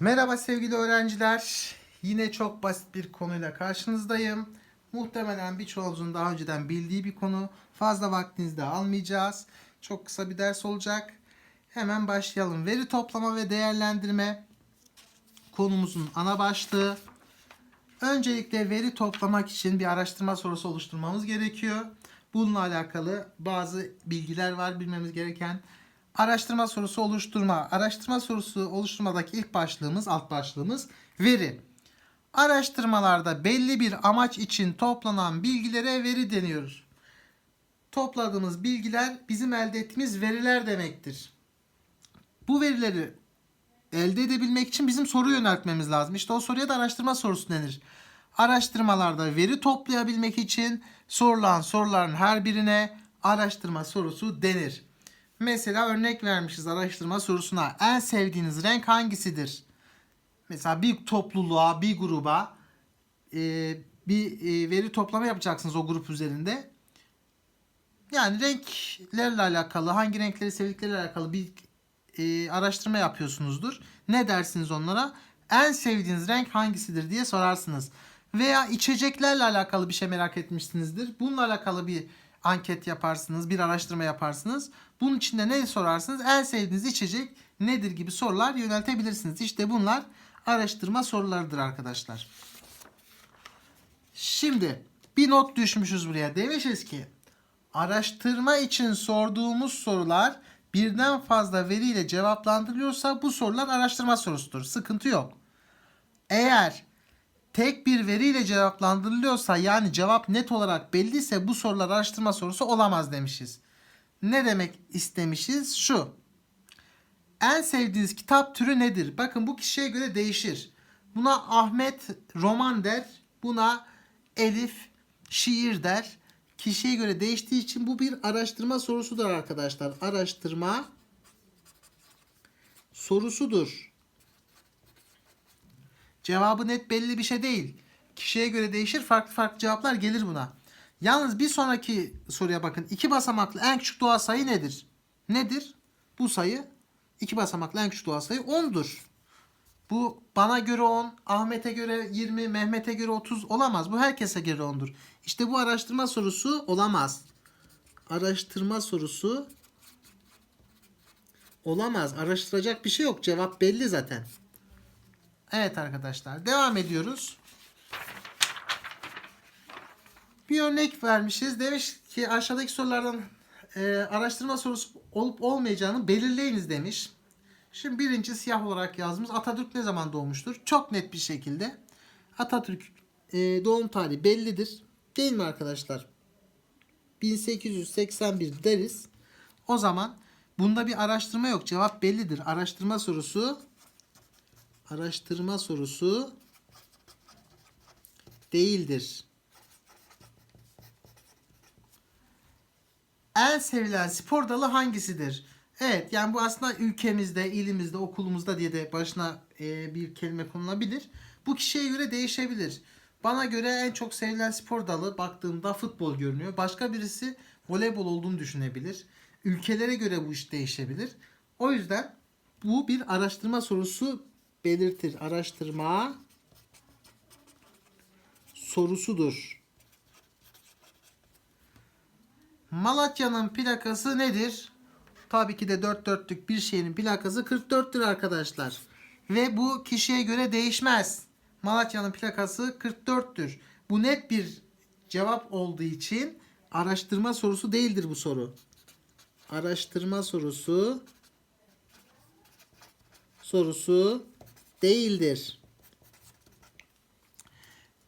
Merhaba sevgili öğrenciler. Yine çok basit bir konuyla karşınızdayım. Muhtemelen birçoğunuzun daha önceden bildiği bir konu. Fazla vaktinizi de almayacağız. Çok kısa bir ders olacak. Hemen başlayalım. Veri toplama ve değerlendirme konumuzun ana başlığı. Öncelikle veri toplamak için bir araştırma sorusu oluşturmamız gerekiyor. Bununla alakalı bazı bilgiler var bilmemiz gereken. Araştırma sorusu oluşturma. Araştırma sorusu oluşturmadaki ilk başlığımız, alt başlığımız veri. Araştırmalarda belli bir amaç için toplanan bilgilere veri deniyor. Topladığımız bilgiler bizim elde ettiğimiz veriler demektir. Bu verileri elde edebilmek için bizim soru yöneltmemiz lazım. İşte o soruya da araştırma sorusu denir. Araştırmalarda veri toplayabilmek için sorulan soruların her birine araştırma sorusu denir. Mesela örnek vermişiz araştırma sorusuna. En sevdiğiniz renk hangisidir? Mesela bir topluluğa, bir gruba e, bir e, veri toplama yapacaksınız o grup üzerinde. Yani renklerle alakalı, hangi renkleri sevdikleriyle alakalı bir e, araştırma yapıyorsunuzdur. Ne dersiniz onlara? En sevdiğiniz renk hangisidir diye sorarsınız. Veya içeceklerle alakalı bir şey merak etmişsinizdir. Bununla alakalı bir anket yaparsınız, bir araştırma yaparsınız. Bunun içinde ne sorarsınız? En sevdiğiniz içecek nedir gibi sorular yöneltebilirsiniz. İşte bunlar araştırma sorularıdır arkadaşlar. Şimdi bir not düşmüşüz buraya. Demişiz ki araştırma için sorduğumuz sorular birden fazla veriyle cevaplandırılıyorsa bu sorular araştırma sorusudur. Sıkıntı yok. Eğer tek bir veriyle cevaplandırılıyorsa yani cevap net olarak belliyse bu sorular araştırma sorusu olamaz demişiz. Ne demek istemişiz? Şu. En sevdiğiniz kitap türü nedir? Bakın bu kişiye göre değişir. Buna Ahmet roman der. Buna Elif şiir der. Kişiye göre değiştiği için bu bir araştırma sorusudur arkadaşlar. Araştırma sorusudur. Cevabı net belli bir şey değil. Kişiye göre değişir. Farklı farklı cevaplar gelir buna. Yalnız bir sonraki soruya bakın. İki basamaklı en küçük doğal sayı nedir? Nedir? Bu sayı iki basamaklı en küçük doğal sayı 10'dur. Bu bana göre 10, Ahmet'e göre 20, Mehmet'e göre 30 olamaz. Bu herkese göre 10'dur. İşte bu araştırma sorusu olamaz. Araştırma sorusu olamaz. Araştıracak bir şey yok. Cevap belli zaten. Evet arkadaşlar devam ediyoruz. Bir örnek vermişiz. Demiş ki aşağıdaki sorulardan e, araştırma sorusu olup olmayacağını belirleyiniz demiş. Şimdi birinci siyah olarak yazmış. Atatürk ne zaman doğmuştur? Çok net bir şekilde. Atatürk e, doğum tarihi bellidir. Değil mi arkadaşlar? 1881 deriz. O zaman bunda bir araştırma yok. Cevap bellidir. Araştırma sorusu araştırma sorusu değildir. En sevilen spor dalı hangisidir? Evet yani bu aslında ülkemizde, ilimizde, okulumuzda diye de başına e, bir kelime konulabilir. Bu kişiye göre değişebilir. Bana göre en çok sevilen spor dalı baktığımda futbol görünüyor. Başka birisi voleybol olduğunu düşünebilir. Ülkelere göre bu iş değişebilir. O yüzden bu bir araştırma sorusu belirtir. Araştırma sorusudur. Malatya'nın plakası nedir? Tabii ki de dört dörtlük bir şeyin plakası 44'tür arkadaşlar. Ve bu kişiye göre değişmez. Malatya'nın plakası 44'tür. Bu net bir cevap olduğu için araştırma sorusu değildir bu soru. Araştırma sorusu sorusu değildir.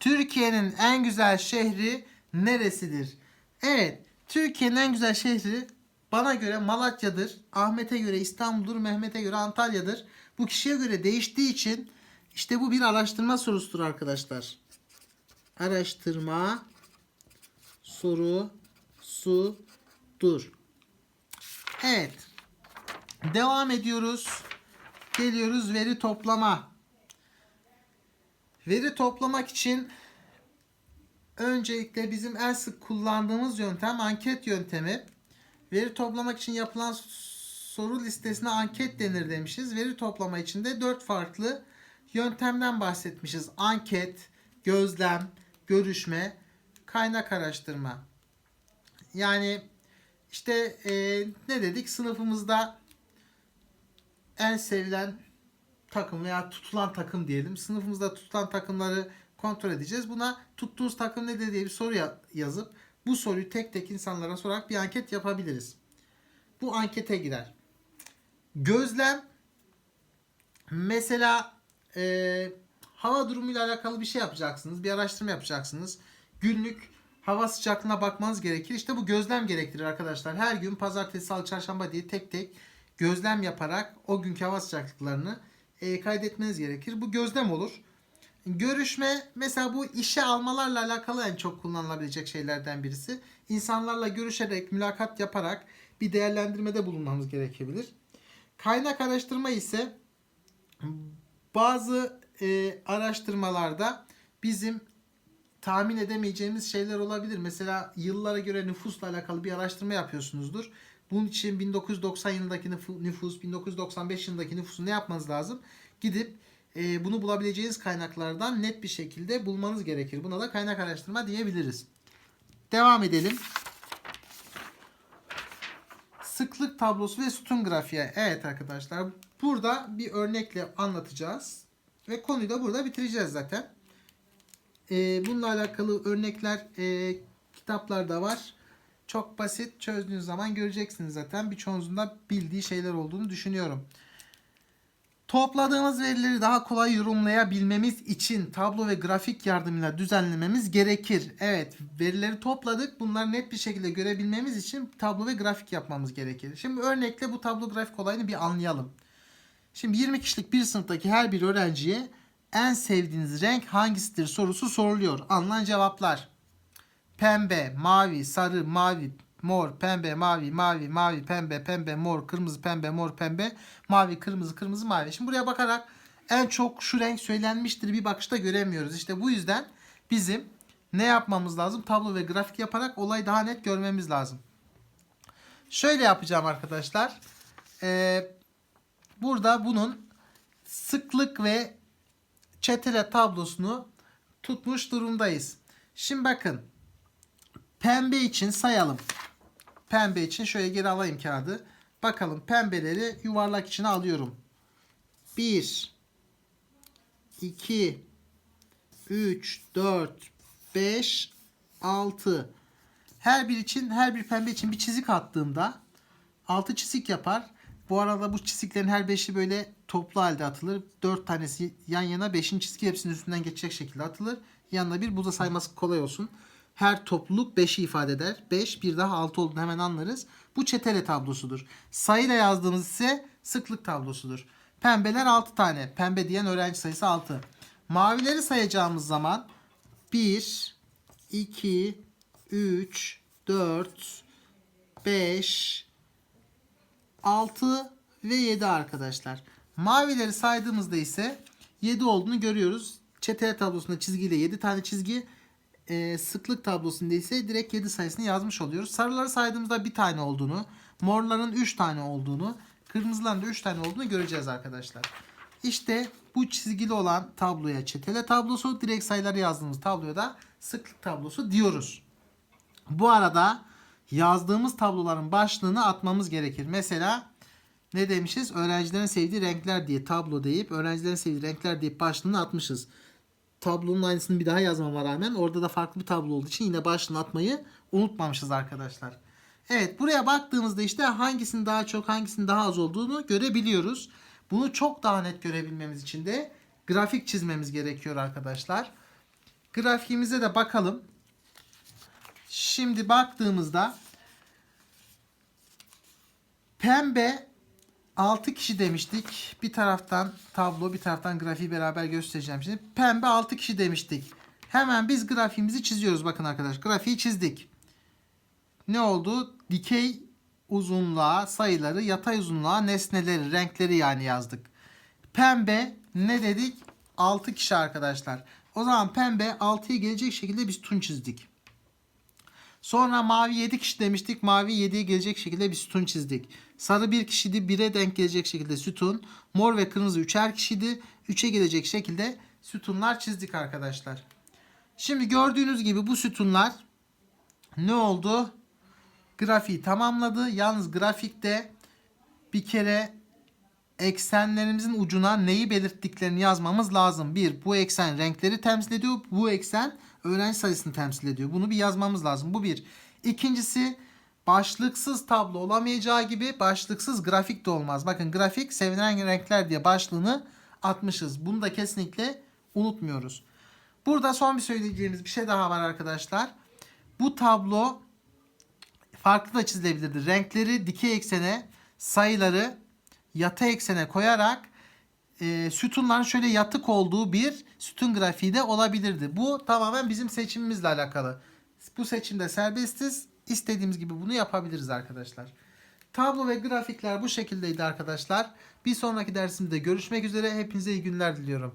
Türkiye'nin en güzel şehri neresidir? Evet, Türkiye'nin en güzel şehri bana göre Malatya'dır. Ahmet'e göre İstanbul'dur. Mehmet'e göre Antalya'dır. Bu kişiye göre değiştiği için işte bu bir araştırma sorusudur arkadaşlar. Araştırma sorusudur. Evet. Devam ediyoruz. Geliyoruz veri toplama. Veri toplamak için öncelikle bizim en sık kullandığımız yöntem anket yöntemi. Veri toplamak için yapılan soru listesine anket denir demişiz. Veri toplama için de 4 farklı yöntemden bahsetmişiz. Anket, gözlem, görüşme, kaynak araştırma. Yani işte e, ne dedik? Sınıfımızda en sevilen takım veya tutulan takım diyelim. Sınıfımızda tutulan takımları kontrol edeceğiz. Buna tuttuğunuz takım nedir diye bir soru ya- yazıp bu soruyu tek tek insanlara sorarak bir anket yapabiliriz. Bu ankete girer. Gözlem mesela e, hava durumuyla alakalı bir şey yapacaksınız. Bir araştırma yapacaksınız. Günlük hava sıcaklığına bakmanız gerekir. İşte bu gözlem gerektirir arkadaşlar. Her gün pazartesi, salı, çarşamba diye tek tek gözlem yaparak o günkü hava sıcaklıklarını e, kaydetmeniz gerekir. Bu gözlem olur. Görüşme mesela bu işe almalarla alakalı en çok kullanılabilecek şeylerden birisi. İnsanlarla görüşerek, mülakat yaparak bir değerlendirmede bulunmamız gerekebilir. Kaynak araştırma ise bazı e, araştırmalarda bizim tahmin edemeyeceğimiz şeyler olabilir. Mesela yıllara göre nüfusla alakalı bir araştırma yapıyorsunuzdur. Bunun için 1990 yılındaki nüfu- nüfus, 1995 yılındaki nüfusu ne yapmanız lazım? Gidip e, bunu bulabileceğiniz kaynaklardan net bir şekilde bulmanız gerekir. Buna da kaynak araştırma diyebiliriz. Devam edelim. Sıklık tablosu ve sütun grafiği. Evet arkadaşlar burada bir örnekle anlatacağız. Ve konuyu da burada bitireceğiz zaten. Ee, bununla alakalı örnekler e, kitaplarda var. Çok basit çözdüğünüz zaman göreceksiniz zaten. Birçoğunuzun da bildiği şeyler olduğunu düşünüyorum. Topladığımız verileri daha kolay yorumlayabilmemiz için tablo ve grafik yardımıyla düzenlememiz gerekir. Evet, verileri topladık. Bunları net bir şekilde görebilmemiz için tablo ve grafik yapmamız gerekir. Şimdi örnekle bu tablo grafik olayını bir anlayalım. Şimdi 20 kişilik bir sınıftaki her bir öğrenciye en sevdiğiniz renk hangisidir sorusu soruluyor. Alınan cevaplar pembe, mavi, sarı, mavi, mor, pembe, mavi, mavi, mavi, pembe, pembe, mor, kırmızı, pembe, mor, pembe, mavi, kırmızı, kırmızı, mavi. Şimdi buraya bakarak en çok şu renk söylenmiştir bir bakışta göremiyoruz. İşte bu yüzden bizim ne yapmamız lazım? Tablo ve grafik yaparak olayı daha net görmemiz lazım. Şöyle yapacağım arkadaşlar. Ee, burada bunun sıklık ve çetele tablosunu tutmuş durumdayız. Şimdi bakın. Pembe için sayalım. Pembe için şöyle geri alayım kağıdı. Bakalım pembeleri yuvarlak içine alıyorum. 1 2 3 4 5 6 her bir için her bir pembe için bir çizik attığımda 6 çizik yapar. Bu arada bu çiziklerin her beşi böyle toplu halde atılır. 4 tanesi yan yana 5'in çizgi hepsinin üstünden geçecek şekilde atılır. Yanına bir bu da sayması kolay olsun. Her topluluk 5'i ifade eder. 5 bir daha 6 olduğunu hemen anlarız. Bu çetele tablosudur. Sayıyla yazdığımız ise sıklık tablosudur. Pembeler 6 tane. Pembe diyen öğrenci sayısı 6. Mavileri sayacağımız zaman 1, 2, 3, 4, 5, 6 ve 7 arkadaşlar. Mavileri saydığımızda ise 7 olduğunu görüyoruz. Çetele tablosunda çizgiyle 7 tane çizgi e, sıklık tablosunda ise direkt 7 sayısını yazmış oluyoruz. Sarıları saydığımızda bir tane olduğunu, morların 3 tane olduğunu, kırmızıların da 3 tane olduğunu göreceğiz arkadaşlar. İşte bu çizgili olan tabloya çetele tablosu, direkt sayıları yazdığımız tabloya da sıklık tablosu diyoruz. Bu arada yazdığımız tabloların başlığını atmamız gerekir. Mesela ne demişiz? Öğrencilerin sevdiği renkler diye tablo deyip öğrencilerin sevdiği renkler deyip başlığını atmışız. Tablonun aynısını bir daha yazmama rağmen orada da farklı bir tablo olduğu için yine başlığını atmayı unutmamışız arkadaşlar. Evet buraya baktığımızda işte hangisinin daha çok hangisinin daha az olduğunu görebiliyoruz. Bunu çok daha net görebilmemiz için de grafik çizmemiz gerekiyor arkadaşlar. Grafiğimize de bakalım. Şimdi baktığımızda pembe 6 kişi demiştik. Bir taraftan tablo bir taraftan grafiği beraber göstereceğim. Şimdi pembe 6 kişi demiştik. Hemen biz grafiğimizi çiziyoruz. Bakın arkadaş grafiği çizdik. Ne oldu? Dikey uzunluğa sayıları, yatay uzunluğa nesneleri, renkleri yani yazdık. Pembe ne dedik? 6 kişi arkadaşlar. O zaman pembe 6'ya gelecek şekilde biz tun çizdik. Sonra mavi 7 kişi demiştik. Mavi 7'ye gelecek şekilde bir sütun çizdik. Sarı bir kişiydi. 1'e denk gelecek şekilde sütun. Mor ve kırmızı üçer kişiydi. 3'e gelecek şekilde sütunlar çizdik arkadaşlar. Şimdi gördüğünüz gibi bu sütunlar ne oldu? Grafiği tamamladı. Yalnız grafikte bir kere eksenlerimizin ucuna neyi belirttiklerini yazmamız lazım. Bir, bu eksen renkleri temsil ediyor. Bu eksen öğrenci sayısını temsil ediyor. Bunu bir yazmamız lazım. Bu bir. İkincisi başlıksız tablo olamayacağı gibi başlıksız grafik de olmaz. Bakın grafik sevilen renkler diye başlığını atmışız. Bunu da kesinlikle unutmuyoruz. Burada son bir söyleyeceğimiz bir şey daha var arkadaşlar. Bu tablo farklı da çizilebilirdi. Renkleri dikey eksene, sayıları yatay eksene koyarak e, sütunların şöyle yatık olduğu bir sütun grafiği de olabilirdi. Bu tamamen bizim seçimimizle alakalı. Bu seçimde serbestiz. İstediğimiz gibi bunu yapabiliriz arkadaşlar. Tablo ve grafikler bu şekildeydi arkadaşlar. Bir sonraki dersimde görüşmek üzere. Hepinize iyi günler diliyorum.